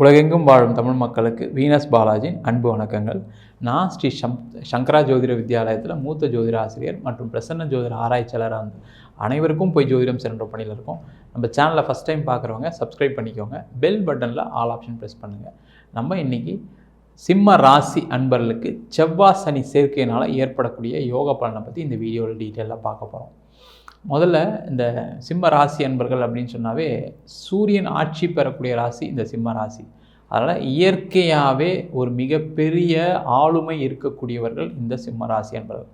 உலகெங்கும் வாழும் தமிழ் மக்களுக்கு வீனஸ் பாலாஜியின் அன்பு வணக்கங்கள். நான் ஸ்ரீ சம் சங்கரா ஜோதிட வித்யாலயத்தில் மூத்த ஜோதிட ஆசிரியர் மற்றும் பிரசன்ன ஜோதிட ஆராய்ச்சியாளராக வந்து அனைவருக்கும் போய் ஜோதிடம் சென்ற பணியில் இருக்கோம். நம்ம சேனலை ஃபஸ்ட் டைம் பார்க்குறவங்க சப்ஸ்கிரைப் பண்ணிக்கோங்க. பெல் பட்டனில் ஆல் ஆப்ஷன் ப்ரெஸ் பண்ணுங்கள் நம்ம இன்றைக்கி சிம்ம ராசி அன்பர்களுக்கு செவ்வாய் சனி சேர்க்கையினால் ஏற்படக்கூடிய யோக பலனை பற்றி இந்த வீடியோவில் டீட்டெயிலாக பார்க்க போகிறோம் முதல்ல இந்த சிம்ம ராசி அன்பர்கள் அப்படின்னு சொன்னாவே சூரியன் ஆட்சி பெறக்கூடிய ராசி இந்த சிம்ம ராசி. அதனால் இயற்கையாகவே ஒரு மிகப்பெரிய ஆளுமை இருக்கக்கூடியவர்கள் இந்த சிம்ம ராசி அன்பர்கள்.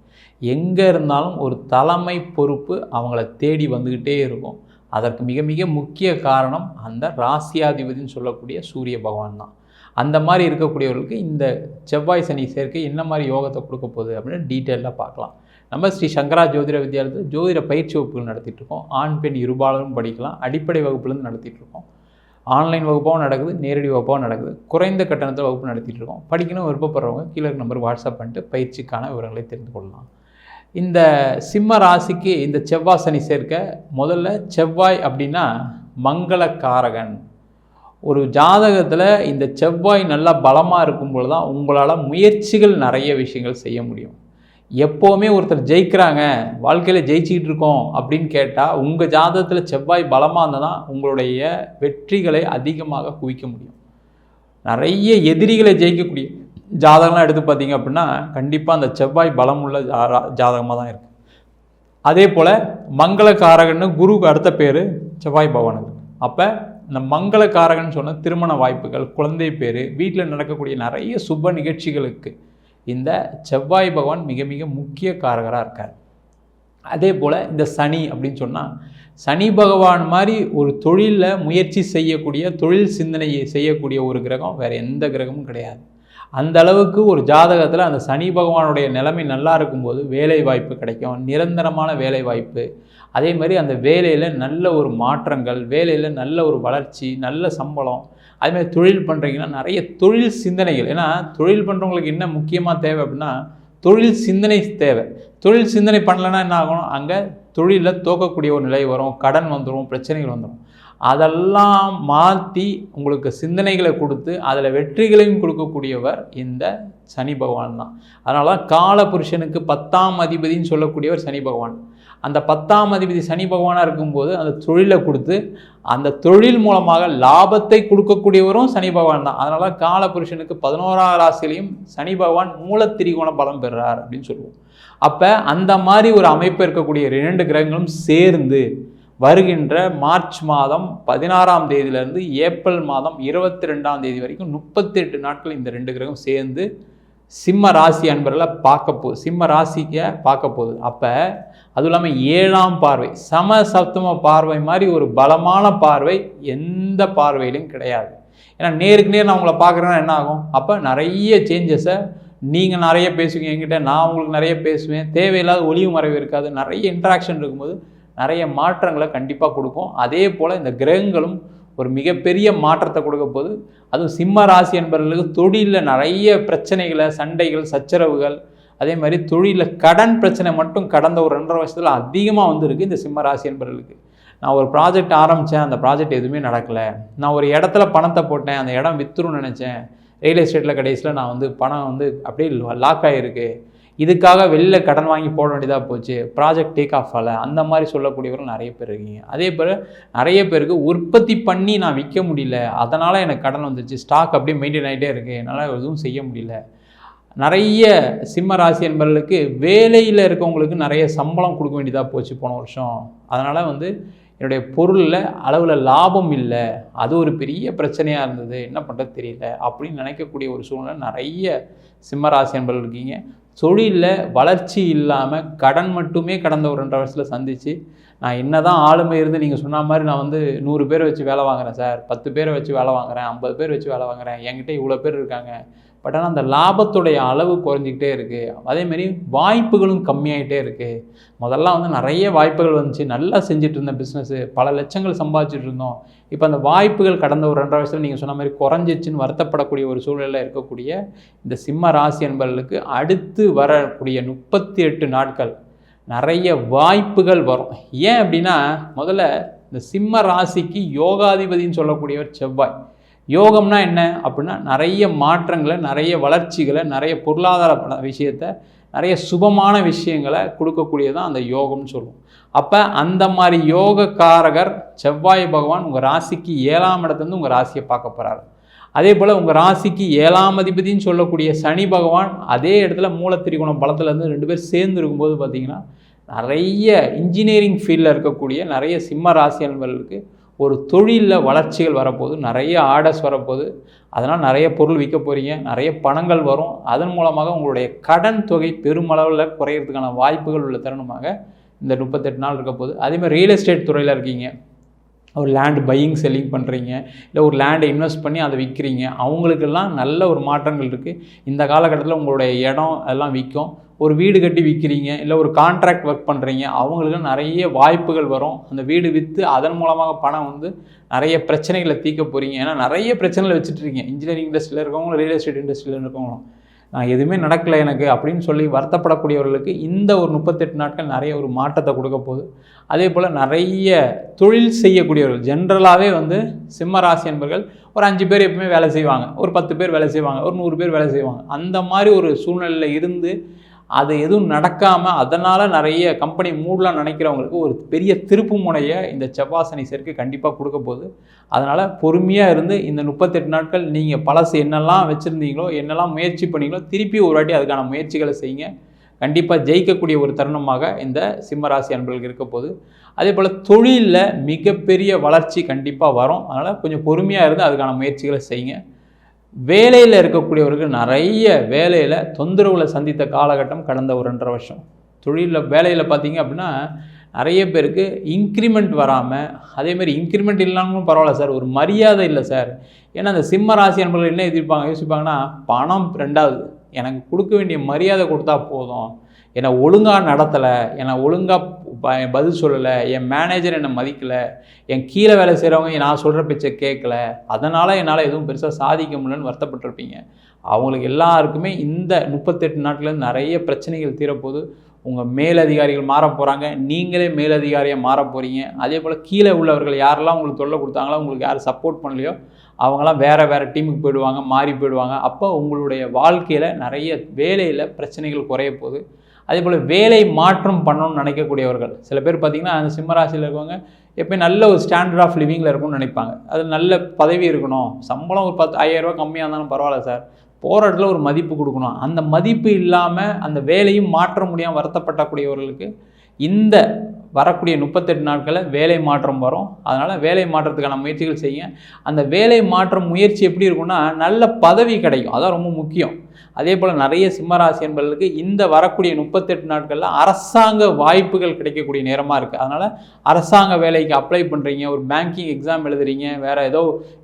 எங்கே இருந்தாலும் ஒரு தலைமை பொறுப்பு அவங்கள தேடி வந்துக்கிட்டே இருக்கும். அதற்கு மிக மிக முக்கிய காரணம் அந்த ராசியாதிபதினு சொல்லக்கூடிய சூரிய பகவான் தான். அந்த மாதிரி இருக்கக்கூடியவர்களுக்கு இந்த செவ்வாய் சனி சேர்க்கை என்ன மாதிரி யோகத்தை கொடுக்க போகுது அப்படின்னு டீட்டெயிலாக பார்க்கலாம். நம்ம ஸ்ரீ சங்கரா ஜோதிட வித்யாலயத்தில் ஜோதிட பயிற்சி வகுப்புகள் நடத்திட்டுருக்கோம். ஆண் பெண் இருபாலரும் படிக்கலாம். அடிப்படை வகுப்புலேருந்து நடத்திட்டுருக்கோம். ஆன்லைன் வகுப்பாகவும் நடக்குது நேரடி வகுப்பாகவும் நடக்குது. குறைந்த கட்டணத்தில் வகுப்பு நடத்திட்டு இருக்கோம் படிக்கணும் விருப்பப்படுறவங்க கீழே நம்பர் வாட்ஸ்அப் பண்ணிட்டு பயிற்சிக்கான விவரங்களை தெரிந்து கொள்ளலாம். இந்த சிம்ம ராசிக்கு இந்த செவ்வாய் சனி சேர்க்க முதல்ல செவ்வாய் அப்படின்னா மங்களக்காரகன். ஒரு ஜாதகத்தில் இந்த செவ்வாய் நல்லா பலமாக இருக்கும்பொழுது தான் உங்களால் முயற்சிகள் நிறைய விஷயங்கள் செய்ய முடியும். எப்போவுமே ஒருத்தர் ஜெயிக்கிறாங்க வாழ்க்கையில் ஜெயிச்சிக்கிட்டு இருக்கோம் அப்படின்னு கேட்டால் உங்கள் ஜாதகத்தில் செவ்வாய் பலமாக இருந்தால் தான் உங்களுடைய வெற்றிகளை அதிகமாக குவிக்க முடியும். நிறைய எதிரிகளை ஜெயிக்கக்கூடிய ஜாதகம்லாம் எடுத்து பார்த்தீங்க அப்படின்னா கண்டிப்பாக அந்த செவ்வாய் பலமுள்ள ஜாதகமாக தான் இருக்குது அதே போல் மங்களக்காரகன்னு குருவுக்கு அடுத்த பேர் செவ்வாய் பகவானுக்கு. அப்போ இந்த மங்களக்காரகன் சொன்ன திருமண வாய்ப்புகள் குழந்தை பேர் வீட்டில் நடக்கக்கூடிய நிறைய சுப நிகழ்ச்சிகளுக்கு இந்த செவ்வாய் பகவான் மிக மிக முக்கிய காரகராக இருக்கார். அதே போல் இந்த சனி அப்படின்னு சொன்னால் சனி பகவான் மாதிரி ஒரு தொழிலில் முயற்சி செய்யக்கூடிய தொழில் சிந்தனையை செய்யக்கூடிய ஒரு கிரகம் வேறு எந்த கிரகமும் கிடையாது. அந்த அளவுக்கு ஒரு ஜாதகத்தில் அந்த சனி பகவானுடைய நிலைமை நல்லா இருக்கும்போது வேலை வாய்ப்பு கிடைக்கும் நிரந்தரமான வேலை வாய்ப்பு. அதே மாதிரி அந்த வேலையில் நல்ல ஒரு மாற்றங்கள் வேலையில் நல்ல ஒரு வளர்ச்சி நல்ல சம்பளம் அதுமாதிரி தொழில் பண்ணுறீங்கன்னா நிறைய தொழில் சிந்தனைகள். ஏன்னா தொழில் பண்ணுறவங்களுக்கு என்ன முக்கியமாக தேவை அப்படின்னா தொழில் சிந்தனை தேவை. தொழில் சிந்தனை பண்ணலைன்னா என்ன ஆகும்? அங்கே தொழிலில் தோக்கக்கூடிய ஒரு நிலை வரும் கடன் வந்துடும் பிரச்சனைகள் வந்துடும் அதெல்லாம் மாற்றி உங்களுக்கு சிந்தனைகளை கொடுத்து அதில் வெற்றிகளையும் கொடுக்கக்கூடியவர் இந்த சனி பகவான் தான். அதனால தான் கால புருஷனுக்கு பத்தாம் அதிபதினு சொல்லக்கூடியவர் சனி பகவான். அந்த பத்தாம் அதிபதி சனி பகவானாக இருக்கும்போது அந்த தொழிலை கொடுத்து அந்த தொழில் மூலமாக லாபத்தை கொடுக்கக்கூடியவரும் சனி பகவான் தான். அதனால் கால புருஷனுக்கு பதினோராம் ராசிலையும் சனி பகவான் மூலத்திரிகோண பலம் பெறுறார் அப்படின்னு சொல்லுவோம். அப்போ அந்த மாதிரி ஒரு அமைப்பு இருக்கக்கூடிய இரண்டு கிரகங்களும் சேர்ந்து வருகின்ற மார்ச் மாதம் பதினாறாம் தேதியிலேருந்து ஏப்ரல் மாதம் இருபத்தி ரெண்டாம் தேதி வரைக்கும் முப்பத்தி எட்டு நாட்கள் இந்த ரெண்டு கிரகம் சேர்ந்து சிம்ம ராசி அன்பர்களை பார்க்க போகுது சிம்ம ராசிக்க பார்க்க போகுது. அப்போ அதுவும் இல்லாமல் ஏழாம் பார்வை சம சப்தம பார்வை மாதிரி ஒரு பலமான பார்வை எந்த பார்வையிலும் கிடையாது. ஏன்னா நேருக்கு நேர் நான் உங்களை பார்க்குறேன்னா என்ன ஆகும்? அப்போ நிறைய சேஞ்சஸை நீங்கள் நிறைய பேசுவீங்க என்கிட்ட நான் உங்களுக்கு நிறைய பேசுவேன். தேவையில்லாத ஒளிவு மறைவு இருக்காது. நிறைய இன்ட்ராக்ஷன் இருக்கும்போது நிறைய மாற்றங்களை கண்டிப்பாக கொடுக்கும். அதே போல் இந்த கிரகங்களும் ஒரு மிகப்பெரிய மாற்றத்தை கொடுக்க போது அதுவும் சிம்ம ராசி என்பவர்களுக்கு தொழிலில் நிறைய பிரச்சனைகளை சண்டைகள் சச்சரவுகள் அதே மாதிரி தொழிலில் கடன் பிரச்சனை மட்டும் கடந்த ஒரு ரெண்டரை வருஷத்தில் அதிகமாக வந்திருக்கு இந்த சிம்ம ராசி என்பவர்களுக்கு. நான் ஒரு ப்ராஜெக்ட் ஆரம்பித்தேன் அந்த ப்ராஜெக்ட் எதுவுமே நடக்கலை. நான் ஒரு இடத்துல பணத்தை போட்டேன் அந்த இடம் விற்றுருன்னு நினச்சேன். ரியல் எஸ்டேட்டில் கடைசியில் நான் வந்து பணம் வந்து அப்படியே லாக் ஆகிருக்கு இதுக்காக வெளியில் கடன் வாங்கி போட வேண்டியதாக போச்சு. ப்ராஜெக்ட் டேக் ஆஃப் ஆகலை அந்த மாதிரி சொல்லக்கூடியவர்கள் நிறைய பேர் இருக்கீங்க. அதே போல் நிறைய பேருக்கு உற்பத்தி பண்ணி நான் விற்க முடியல. அதனால் எனக்கு கடன் வந்துச்சு. ஸ்டாக் அப்படியே மெயின்டைன் ஆகிட்டே இருக்குது என்னால் எதுவும் செய்ய முடியல. நிறைய சிம்ம ராசி என்பவர்களுக்கு வேலையில் இருக்கவங்களுக்கு நிறைய சம்பளம் கொடுக்க வேண்டியதாக போச்சு போன வருஷம். அதனால் வந்து என்னுடைய பொருளில் அளவில் லாபம் இல்லை. அது ஒரு பெரிய பிரச்சனையாக இருந்தது. என்ன பண்ணுறது தெரியல. அப்படின்னு நினைக்கக்கூடிய ஒரு சூழ்நிலை நிறைய சிம்மராசி என்பர்கள் இருக்கீங்க. தொழிலில் வளர்ச்சி இல்லாமல் கடன் மட்டுமே கடந்த ஒரு ரெண்டரை வருஷத்தில் சந்தித்து நான் என்ன தான் ஆளுமை இருந்து நீங்கள் சொன்ன மாதிரி நான் வந்து நூறு பேர் வச்சு வேலை வாங்குறேன் சார் பத்து பேரை வச்சு வேலை வாங்குறேன் ஐம்பது பேர் வச்சு வேலை வாங்குறேன் என்கிட்ட இவ்வளோ பேர் இருக்காங்க. பட் ஆனால் அந்த லாபத்துடைய அளவு குறைஞ்சிக்கிட்டே இருக்குது அதேமாரி வாய்ப்புகளும் கம்மியாகிட்டே இருக்குது முதல்ல வந்து நிறைய வாய்ப்புகள் வந்துச்சு. நல்லா செஞ்சுட்டு இருந்தேன் பிஸ்னஸ்ஸு பல லட்சங்கள் சம்பாதிச்சுட்டு இருந்தோம். இப்போ அந்த வாய்ப்புகள் கடந்த ஒரு ரெண்டரை வருஷத்தில் நீங்கள் சொன்ன மாதிரி குறைஞ்சிச்சுன்னு வருத்தப்படக்கூடிய ஒரு சூழ்நிலையில் இருக்கக்கூடிய இந்த சிம்ம ராசி என்பவர்களுக்கு அடுத்து வரக்கூடிய முப்பத்தி எட்டு நாட்கள் நிறைய வாய்ப்புகள் வரும். ஏன் அப்படின்னா முதல்ல இந்த சிம்ம ராசிக்கு யோகாதிபதின்னு சொல்லக்கூடியவர் செவ்வாய். யோகம்னா என்ன அப்படின்னா நிறைய மாற்றங்களை நிறைய வளர்ச்சிகளை நிறைய பொருளாதார விஷயத்தை நிறைய சுபமான விஷயங்களை கொடுக்கக்கூடியதான் அந்த யோகம்னு சொல்லுவோம். அப்போ அந்த மாதிரி யோகக்காரகர் செவ்வாய் பகவான் உங்கள் ராசிக்கு ஏழாம் இடத்துலேருந்து உங்கள் ராசியை பார்க்க போகிறாரு அதே போல் உங்கள் ராசிக்கு ஏழாம் அதிபதின்னு சொல்லக்கூடிய சனி பகவான் அதே இடத்துல மூலத்திரிகோணம் பலத்துலேருந்து ரெண்டு பேர் சேர்ந்து இருக்கும்போது பார்த்தீங்கன்னா நிறைய இன்ஜினியரிங் ஃபீல்டில் இருக்கக்கூடிய நிறைய சிம்ம ராசி அன்பர்களுக்கு ஒரு தொழிலில் வளர்ச்சிகள் வரப்போகுது. நிறைய ஆர்டர்ஸ் வரப்போகுது. அதனால் நிறைய பொருள் விற்க போகிறீங்க நிறைய பணங்கள் வரும். அதன் மூலமாக உங்களுடைய கடன் தொகை பெருமளவில் குறையிறதுக்கான வாய்ப்புகள் உள்ள தருணமாக இந்த முப்பத்தெட்டு நாள் இருக்க போகுது அதேமாதிரி ரியல் எஸ்டேட் துறையில் இருக்கீங்க. ஒரு லேண்ட் பையிங் செல்லிங் பண்ணுறீங்க இல்லை ஒரு லேண்டை இன்வெஸ்ட் பண்ணி அதை விற்கிறீங்க அவங்களுக்கெல்லாம் நல்ல ஒரு மாற்றங்கள் இருக்குது இந்த காலகட்டத்தில் உங்களுடைய இடம் எல்லாம் விற்கும். ஒரு வீடு கட்டி விற்கிறீங்க இல்லை ஒரு கான்ட்ராக்ட் ஒர்க் பண்ணுறீங்க அவங்களுக்கு நிறைய வாய்ப்புகள் வரும். அந்த வீடு விற்று அதன் மூலமாக பணம் வந்து நிறைய பிரச்சனைகளை தீர்க்க போகிறீங்க ஏன்னா நிறைய பிரச்சனைகளை வச்சுட்டு இருக்கீங்க. இன்ஜினியரிங் இண்டஸ்ட்ரியில் இருக்கவங்களும் ரியல் எஸ்டேட் இண்டஸ்ட்ரியில் இருக்கவங்களும். நான் எதுவுமே நடக்கலை எனக்கு அப்படின்னு சொல்லி வருத்தப்படக்கூடியவர்களுக்கு இந்த ஒரு முப்பத்தெட்டு நாட்கள் நிறைய ஒரு மாற்றத்தை கொடுக்க போகுது. அதே போல் நிறைய தொழில் செய்யக்கூடியவர்கள் ஜென்ரலாகவே வந்து சிம்ம ராசி என்பர்கள் ஒரு அஞ்சு பேர் எப்பவுமே வேலை செய்வாங்க. ஒரு பத்து பேர் வேலை செய்வாங்க. ஒரு நூறு பேர் வேலை செய்வாங்க. அந்த மாதிரி ஒரு சூழ்நிலையில் இருந்து அது எதுவும் நடக்காமல் அதனால் நிறைய கம்பெனி மூடலாம் நினைக்கிறவங்களுக்கு ஒரு பெரிய திருப்பு முனையை இந்த செவ்வாசனி சேர்க்கை கண்டிப்பாக கொடுக்க போகுது. அதனால் பொறுமையாக இருந்து இந்த முப்பத்தெட்டு நாட்கள் நீங்கள் பழசு என்னெல்லாம் வச்சுருந்தீங்களோ என்னெல்லாம் முயற்சி பண்ணீங்களோ திருப்பி ஒரு வாட்டி அதுக்கான முயற்சிகளை செய்யுங்க. கண்டிப்பாக ஜெயிக்கக்கூடிய ஒரு தருணமாக இந்த சிம்மராசி அன்பர்களுக்கு இருக்க போகுது. அதே போல் தொழிலில் மிகப்பெரிய வளர்ச்சி கண்டிப்பாக வரும். அதனால் கொஞ்சம் பொறுமையாக இருந்து அதுக்கான முயற்சிகளை செய்யுங்க. வேலையில் இருக்கக்கூடியவர்கள் நிறைய வேலையில் தொந்தரவுகளை சந்தித்த காலகட்டம் கடந்த ஒரு ரெண்டரை வருஷம். தொழிலில் வேலையில் பார்த்தீங்க அப்படின்னா நிறைய பேருக்கு இன்க்ரிமெண்ட் வராமல் அதேமாதிரி இன்க்ரிமெண்ட் இல்லாமலும் பரவாயில்ல சார் ஒரு மரியாதை இல்லை சார். ஏன்னா அந்த சிம்ம ராசி அன்பர்கள் என்ன எதிர்ப்பாங்க? யோசிப்பாங்கன்னா பணம் ரெண்டாவது. எனக்கு கொடுக்க வேண்டிய மரியாதை கொடுத்தா போதும். என்னை ஒழுங்காக நடத்தலை என்னை ஒழுங்காக பதில் சொல்லலை என் மேனேஜர் என்னை மதிக்கலை என் கீழே வேலை செய்கிறவங்க நான் சொல்கிற பேச்சை கேட்கல. அதனால் என்னால் எதுவும் பெருசாக சாதிக்க முடியலன்னு வருத்தப்பட்டிருப்பீங்க. அவங்களுக்கு எல்லாருக்குமே இந்த முப்பத்தெட்டு நாட்டில் நிறைய பிரச்சனைகள் தீரப்போது உங்கள் மேலதிகாரிகள் மாற போகிறாங்க நீங்களே மேலதிகாரியாக மாற போகிறீங்க அதே போல் கீழே உள்ளவர்கள் யாரெல்லாம் உங்களுக்கு தொல்லை கொடுத்தாங்களோ உங்களுக்கு யார் சப்போர்ட் பண்ணலையோ அவங்களாம் வேறு வேறு டீமுக்கு போயிடுவாங்க மாறி போயிடுவாங்க. அப்போ உங்களுடைய வாழ்க்கையில் நிறைய வேலையில் பிரச்சனைகள் குறைய போகுது அதே போல் வேலை மாற்றம் பண்ணணும்னு நினைக்கக்கூடியவர்கள். சில பேர் பார்த்திங்கன்னா அந்த சிம்மராசியில் இருக்கவங்க எப்பயும் நல்ல ஒரு ஸ்டாண்டர்ட் ஆஃப் லிவிங்கில் இருக்கும்னு நினைப்பாங்க. அது நல்ல பதவி இருக்கணும். சம்பளம் ஒரு பத்து ஐயாயிரரூவா கம்மியாக இருந்தாலும் பரவாயில்ல சார். போகிற இடத்துல ஒரு மதிப்பு கொடுக்கணும். அந்த மதிப்பு இல்லாமல் அந்த வேலையும் மாற்ற முடியாமல் வருத்தப்படக்கூடியவர்களுக்கு இந்த வரக்கூடிய முப்பத்தெட்டு நாட்களில் வேலை மாற்றம் வரும். அதனால் வேலை மாற்றத்துக்கான முயற்சிகள் செய்யுங்க. அந்த வேலை மாற்றம் முயற்சி எப்படி இருக்கும்னா நல்ல பதவி கிடைக்கும். அதான் ரொம்ப முக்கியம். அதே போல் நிறைய சிம்மராசி என்பவர்களுக்கு இந்த வரக்கூடிய முப்பத்தெட்டு நாட்களில் அரசாங்க வாய்ப்புகள் கிடைக்கக்கூடிய நேரமாக இருக்குது அதனால் அரசாங்க வேலைக்கு அப்ளை பண்ணுறீங்க ஒரு பேங்கிங் எக்ஸாம் எழுதுறீங்க வேறு ஏதோ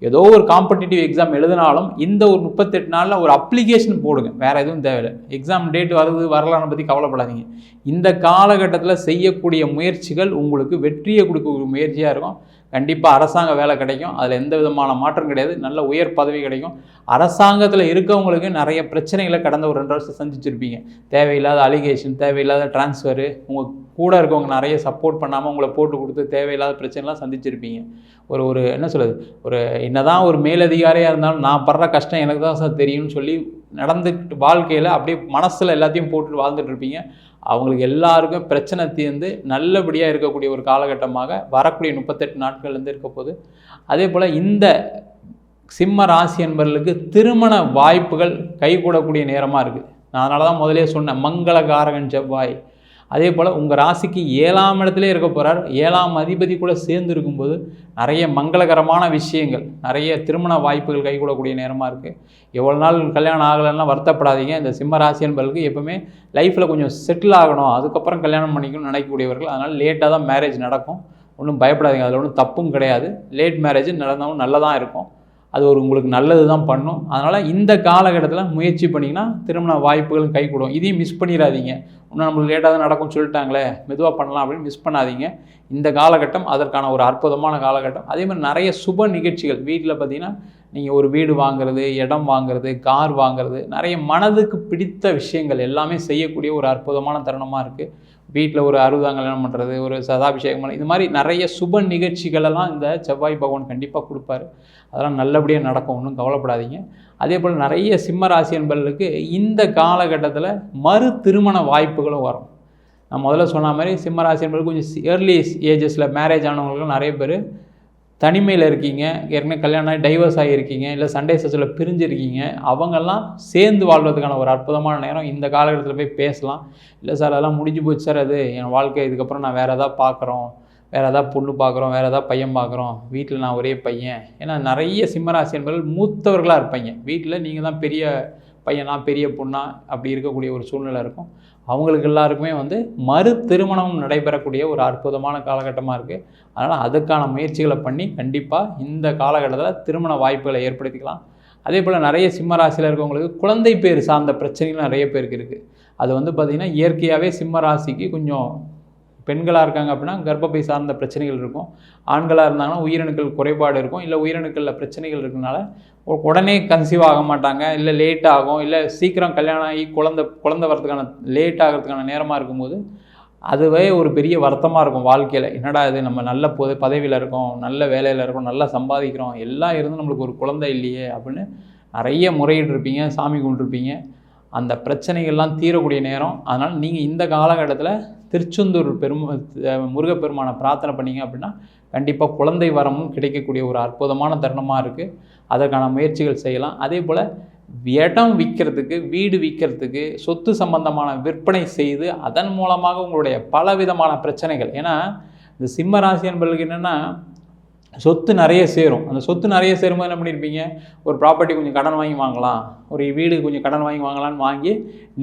ஏதோ ஒரு காம்படிட்டிவ் எக்ஸாம் எழுதினாலும் இந்த ஒரு முப்பத்தெட்டு நாளில் ஒரு அப்ளிகேஷன் போடுங்க. வேறு எதுவும் தேவையில்லை. எக்ஸாம் டேட் வருது வரலான்னு பற்றி கவலைப்படாதீங்க. இந்த காலகட்டத்தில் செய்யக்கூடிய முயற்சிகள் உங்களுக்கு வெற்றியை கொடுக்கக்கூடிய முயற்சியாக இருக்கும். கண்டிப்பாக அரசாங்க வேலை கிடைக்கும். அதில் எந்த விதமான மாற்றம் கிடையாது. நல்ல உயர் பதவி கிடைக்கும். அரசாங்கத்தில் இருக்கவங்களுக்கு நிறைய பிரச்சனைகளை கடந்த ஒரு ரெண்டு வருஷம் சந்திச்சிருப்பீங்க. தேவையில்லாத அலிகேஷன் தேவையில்லாத டிரான்ஸ்ஃபரு உங்கள் கூட இருக்கவங்க நிறைய சப்போர்ட் பண்ணாமல் உங்களை போட்டு கொடுத்து தேவையில்லாத பிரச்சனைலாம் சந்திச்சிருப்பீங்க. ஒரு ஒரு என்ன சொல்கிறது ஒரு என்னதான் ஒரு மேலதிகாரியாக இருந்தாலும் நான் படுற கஷ்டம் எனக்கு தான் சார் தெரியும்னு சொல்லி நடந்துட்டு வாழ்க்கையில் அப்படியே மனசில் எல்லாத்தையும் போட்டு வாழ்ந்துட்டு இருப்பீங்க. அவங்களுக்கு எல்லாருக்கும் பிரச்சனை தீர்ந்து நல்லபடியாக இருக்கக்கூடிய ஒரு காலகட்டமாக வரக்கூடிய முப்பத்தெட்டு நாட்கள்லேருந்து இருக்க போது அதே போல் இந்த சிம்ம ராசி என்பவர்களுக்கு திருமண வாய்ப்புகள் கைகூடக்கூடிய நேரமாக இருக்குது நான் அதனால தான் முதலே சொன்னேன் மங்களகாரகன் செவ்வாய் அதே போல் உங்கள் ராசிக்கு ஏழாம் இடத்துல இருக்க போகிறார் ஏழாம் அதிபதி கூட சேர்ந்து இருக்கும்போது நிறைய மங்களகரமான விஷயங்கள் நிறைய திருமண வாய்ப்புகள் கைகூடக்கூடிய நேரமாக இருக்குது எவ்வளோ நாள் கல்யாணம் ஆகலைன்னா வருத்தப்படாதீங்க. இந்த சிம்ம ராசி என்பவர்களுக்கு எப்பவுமே லைஃப்பில் கொஞ்சம் செட்டில் ஆகணும். அதுக்கப்புறம் கல்யாணம் பண்ணிக்கணும்னு நினைக்கக்கூடியவர்கள். அதனால் லேட்டாக தான் மேரேஜ் நடக்கும். ஒன்றும் பயப்படாதீங்க. அதில் ஒன்றும் தப்பும் கிடையாது. லேட் மேரேஜ் நடந்தாலும் நல்லதாக இருக்கும். அது ஒரு உங்களுக்கு நல்லது தான் பண்ணும். அதனால் இந்த காலகட்டத்தில் முயற்சி பண்ணிங்கன்னா திருமண வாய்ப்புகளும் கைகூடும். இதையும் மிஸ் பண்ணிடாதீங்க இன்னும் நம்மளுக்கு லேட்டாக தான் நடக்கும்னு சொல்லிட்டாங்களே மெதுவாக பண்ணலாம் அப்படின்னு மிஸ் பண்ணாதீங்க. இந்த காலகட்டம் அதற்கான ஒரு அற்புதமான காலகட்டம். அதே மாதிரி நிறைய சுப நிகழ்ச்சிகள். வீட்டில் பார்த்தீங்கன்னா நீங்கள் ஒரு வீடு வாங்குறது இடம் வாங்குறது கார் வாங்குறது நிறைய மனதுக்கு பிடித்த விஷயங்கள் எல்லாமே செய்யக்கூடிய ஒரு அற்புதமான தருணமாக இருக்குது வீட்டில் ஒரு அறுபதாம் கல்யாணம் பண்ணுறது ஒரு சதாபிஷேகம் இது மாதிரி நிறைய சுப நிகழ்ச்சிகளெல்லாம் இந்த செவ்வாய் பகவான் கண்டிப்பாக கொடுப்பாரு. அதெல்லாம் நல்லபடியாக நடக்கும் ஒன்றும் கவலைப்படாதீங்க. அதே போல் நிறைய சிம்ம ராசி என்பவர்களுக்கு இந்த காலகட்டத்தில் மறு திருமண வாய்ப்புகளும் வரும். நான் முதல்ல சொன்ன மாதிரி சிம்ம ராசி என்பது கொஞ்சம் ஏர்லி ஏஜஸில் மேரேஜ் ஆனவங்களுக்கு நிறைய பேர் தனிமையில் இருக்கீங்க ஏற்கனவே கல்யாணம் ஆகி டைவர்ஸ் ஆகியிருக்கீங்க இல்லை சண்டே சச்சில் பிரிஞ்சிருக்கீங்க அவங்கெல்லாம் சேர்ந்து வாழ்வதற்கான ஒரு அற்புதமான நேரம் இந்த காலகட்டத்தில் போய் பேசலாம். இல்லை சார் அதெல்லாம் முடிஞ்சு போச்சு சார் அது. என் வாழ்க்கை இதுக்கப்புறம் நான் வேறு எதாவது பார்க்குறோம் வேறு எதாவது பொண்ணு பார்க்குறோம் வேறு எதாவது பையன் பார்க்குறோம் வீட்டில் நான் ஒரே பையன். ஏன்னா நிறைய சிம்மராசி என்பவர்கள் மூத்தவர்களாக இருப்பீங்க. வீட்டில் நீங்கள் தான் பெரிய பையனா பெரிய பொண்ணா அப்படி இருக்கக்கூடிய ஒரு சூழ்நிலை இருக்கும். அவங்களுக்கு எல்லாருக்குமே வந்து மறு திருமணம் நடைபெறக்கூடிய ஒரு அற்புதமான காலகட்டமாக இருக்குது அதனால் அதுக்கான முயற்சிகளை பண்ணி கண்டிப்பாக இந்த காலகட்டத்தில் திருமண வாய்ப்புகளை ஏற்படுத்திக்கலாம். அதே போல் நிறைய சிம்ம ராசியில் இருக்கவங்களுக்கு குழந்தை பேர் சார்ந்த பிரச்சனைகள் நிறைய பேருக்கு இருக்குது அது வந்து பார்த்திங்கன்னா இயற்கையாகவே சிம்ம ராசிக்கு கொஞ்சம் பெண்களாக இருக்காங்க அப்படின்னா கர்ப்பப்பை சார்ந்த பிரச்சனைகள் இருக்கும். ஆண்களாக இருந்தாங்கன்னா உயிரணுக்கள் குறைபாடு இருக்கும். இல்லை உயிரணுக்களில் பிரச்சனைகள் இருக்கனால உடனே கன்சீவ் ஆக மாட்டாங்க. இல்லை லேட் ஆகும். இல்லை சீக்கிரம் கல்யாணம் ஆகி குழந்த குழந்த வரதுக்கான லேட் ஆகிறதுக்கான நேரமாக இருக்கும்போது அதுவே ஒரு பெரிய வருத்தமாக இருக்கும் வாழ்க்கையில். என்னடா இது? நம்ம நல்ல பொது பதவியில் இருக்கோம். நல்ல வேலையில் இருக்கோம். நல்லா சம்பாதிக்கிறோம். எல்லாம் இருந்து நம்மளுக்கு ஒரு குழந்தை இல்லையே அப்படின்னு நிறைய முறையிட்டு இருப்பீங்க. சாமி கும்பிட்டுருப்பீங்க அந்த பிரச்சனைகள்லாம் தீரக்கூடிய நேரம். அதனால் நீங்கள் இந்த காலகட்டத்தில் திருச்செந்தூர் பெரும் முருகப்பெருமானை பிரார்த்தனை பண்ணீங்க அப்படின்னா கண்டிப்பாக குழந்தை வரமும் கிடைக்கக்கூடிய ஒரு அற்புதமான தருணமாக இருக்குது அதற்கான முயற்சிகள் செய்யலாம். அதே போல் இடம் விற்கிறதுக்கு வீடு விற்கிறதுக்கு சொத்து சம்பந்தமான விற்பனை செய்து அதன் மூலமாக உங்களுடைய பல விதமான பிரச்சனைகள். ஏன்னா இந்த சிம்ம ராசி என்பர்களுக்கு என்னென்னா சொத்து நிறைய சேரும். அந்த சொத்து நிறைய சேரும்போது என்ன பண்ணியிருப்பீங்க ஒரு ப்ராப்பர்ட்டி கொஞ்சம் கடன் வாங்கி வாங்கலாம். ஒரு வீடு கொஞ்சம் கடன் வாங்கி வாங்கலாம்னு வாங்கி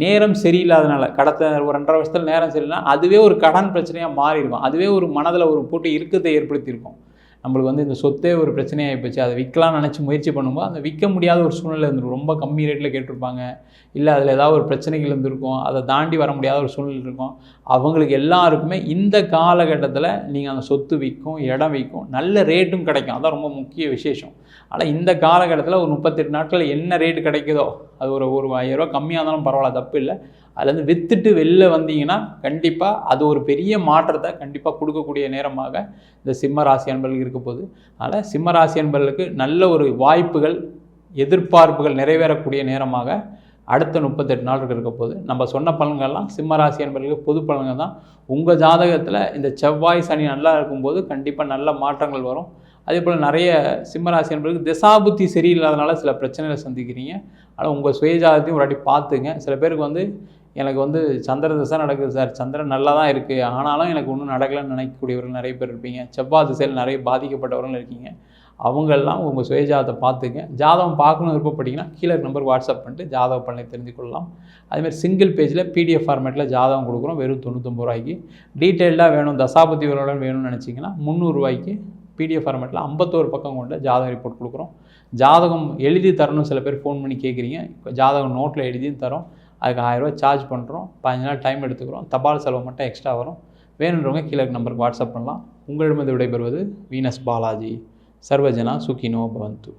நேரம் சரியில்லாதனால கடத்த ஒரு ரெண்டரை வருஷத்தில் நேரம் சரியில்லைனா அதுவே ஒரு கடன் பிரச்சனையாக மாறி அதுவே ஒரு மனதில் ஒரு போட்டு இறுக்கத்தை ஏற்படுத்தியிருக்கும். நம்மளுக்கு வந்து இந்த சொத்தே ஒரு பிரச்சனையாகி போச்சு அதை விற்கலாம்னு நினச்சி முயற்சி பண்ணும்போது அந்த விற்க முடியாத ஒரு சூழ்நிலை இருந்திருக்கும். ரொம்ப கம்மி ரேட்டில் கேட்டிருப்பாங்க. இல்லை அதில் ஏதாவது ஒரு பிரச்சனைகள் இருந்திருக்கும். அதை தாண்டி வர முடியாத ஒரு சூழ்நிலை இருக்கும். அவங்களுக்கு எல்லாருக்குமே இந்த காலகட்டத்தில் நீங்கள் அந்த சொத்து விற்கும் இடம் விற்கும் நல்ல ரேட்டும் கிடைக்கும். அதான் ரொம்ப முக்கிய விசேஷம். ஆனால் இந்த காலகட்டத்தில் ஒரு முப்பத்தெட்டு நாட்கள் என்ன ரேட்டு கிடைக்குதோ அது ஒரு ஒரு ஆயிரரூவா கம்மியாக இருந்தாலும் பரவாயில்ல தப்பு இல்லை. அதுலேருந்து விற்றுட்டு வெளில வந்தீங்கன்னா கண்டிப்பாக அது ஒரு பெரிய மாற்றத்தை கண்டிப்பாக கொடுக்கக்கூடிய நேரமாக இந்த சிம்ம ராசி அன்பர்களுக்கு இருக்க போகுது. அதனால் சிம்ம ராசி அன்பர்களுக்கு நல்ல ஒரு வாய்ப்புகள் எதிர்பார்ப்புகள் நிறைவேறக்கூடிய நேரமாக அடுத்த முப்பத்தெட்டு நாளுக்கு இருக்க போது நம்ம சொன்ன பலன்கள்லாம் சிம்ம ராசி என்பர்களுக்கு பொது பலன்கள் தான். உங்கள் ஜாதகத்தில் இந்த செவ்வாய் சனி நல்லா இருக்கும்போது கண்டிப்பாக நல்ல மாற்றங்கள் வரும். அதே போல் நிறைய சிம்மராசி என்பதுக்கு திசாபுத்தி சரியில்லாதனால சில பிரச்சனைகளை சந்திக்கிறீங்க. ஆனால் உங்கள் சுயஜாதத்தையும் ஒரு வாட்டி பார்த்துங்க. சில பேருக்கு வந்து எனக்கு வந்து சந்திர திசை நடக்குது சார். சந்திரன் நல்லா தான் இருக்குது ஆனாலும் எனக்கு ஒன்றும் நடக்கலைன்னு நினைக்கக்கூடியவர்கள் நிறைய பேர் இருப்பீங்க. செவ்வாய் திசையில் நிறைய பாதிக்கப்பட்டவர்கள் இருக்கீங்க. அவங்கெல்லாம் உங்கள் சுயஜாதத்தை பார்த்துங்க. ஜாதகம் பார்க்கணும் விருப்பப்பட்டீங்கன்னா கீழே நம்பர் வாட்ஸ்அப் பண்ணிட்டு ஜாதக பண்ணி தெரிஞ்சு கொள்ளலாம். சிங்கிள் பேஜில் பிடிஎஃப் ஃபார்மேட்டில் ஜாதகம் கொடுக்குறோம். வெறும் தொண்ணூத்தொம்பது ரூபாய்க்கு. டீட்டெயில்டாக வேணும். தசாபதி விவரம் வேணும்னு நினச்சிங்கன்னா முந்நூறுரூவாய்க்கு பிடிஎஃப் ஃபார்மேட்டில் ஐம்பத்தோரு பக்கம் கொண்ட ஜாதக ரிப்போர்ட் கொடுக்குறோம். ஜாதகம் எழுதி தரணும் சில பேர் ஃபோன் பண்ணி கேட்குறீங்க இப்போ ஜாதகம் நோட்டில் எழுதியும் தரோம். அதுக்கு ஆயிரரூவா சார்ஜ் பண்ணுறோம் பதினஞ்சு நாள் டைம் எடுத்துக்கிறோம். தபால் செலவு மட்டும் எக்ஸ்ட்ரா வரும். வேணுன்றவங்க கீழே நம்பருக்கு வாட்ஸ்அப் பண்ணலாம். உங்களிடமிருந்து விடைபெறுவது வீனஸ் பாலாஜி. சர்வஜனா சுகினோ பவந்து.